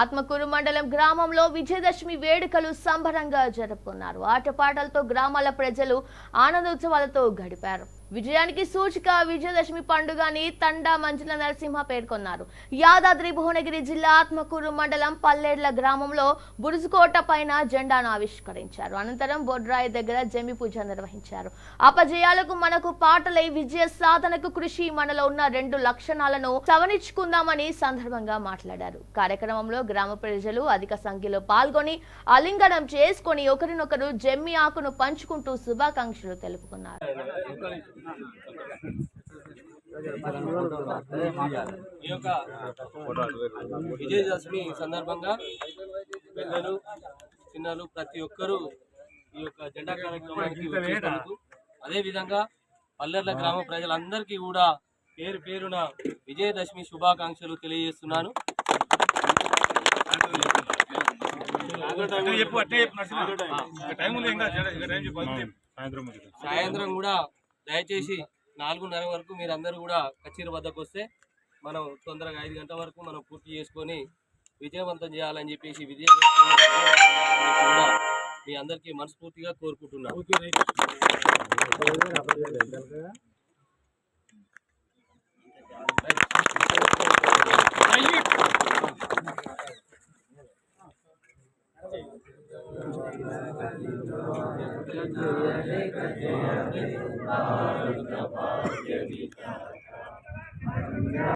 ఆత్మకూరు మండలం గ్రామంలో విజయదశమి వేడుకలు సంబరంగా జరుపుకున్నారు. ఆటపాటలతో గ్రామాల ప్రజలు ఆనందోత్సవాలతో గడిపారు. విజయానికి సూచిక విజయదశమి పండుగని తండా మంజుల నరసింహ పేర్కొన్నారు. యాదాద్రి భువనగిరి జిల్లా ఆత్మకూరు మండలం పల్లెడ్ల గ్రామంలో బురుజుకోట పైన జెండాను ఆవిష్కరించారు. అనంతరం బొడ్రాయి దగ్గర జమి పూజ నిర్వహించారు. అపజయాలకు మనకు పాటలై విజయ సాధనకు కృషి మనలో ఉన్న రెండు లక్షణాలను సవరించుకుందామని సందర్భంగా మాట్లాడారు. కార్యక్రమంలో గ్రామ ప్రజలు అధిక సంఖ్యలో పాల్గొని అలింగనం చేసుకొని ఒకరినొకరు జమ్మి ఆకును పంచుకుంటూ శుభాకాంక్షలు తెలుపుకున్నారు. ఈ యొక్క విజయదశమి సందర్భంగా పెద్దలు చిన్నలు ప్రతి ఒక్కరూ ఈ యొక్క జెండా కార్యక్రమానికి వచ్చేటందుకు అదే విధంగా పల్లెర్ల గ్రామ ప్రజలందరికీ కూడా పేరు పేరున విజయదశమి శుభాకాంక్షలు తెలియజేస్తున్నాను. సాయంత్రం కూడా దయచేసి నాలుగున్నర వరకు మీరు అందరూ కూడా కచేరి వద్దకు వస్తే మనం తొందరగా ఐదు గంటల వరకు మనం పూర్తి చేసుకొని విజయవంతం చేయాలని చెప్పేసి విజయ మీ అందరికీ మనస్ఫూర్తిగా కోరుకుంటున్నాను Thank you.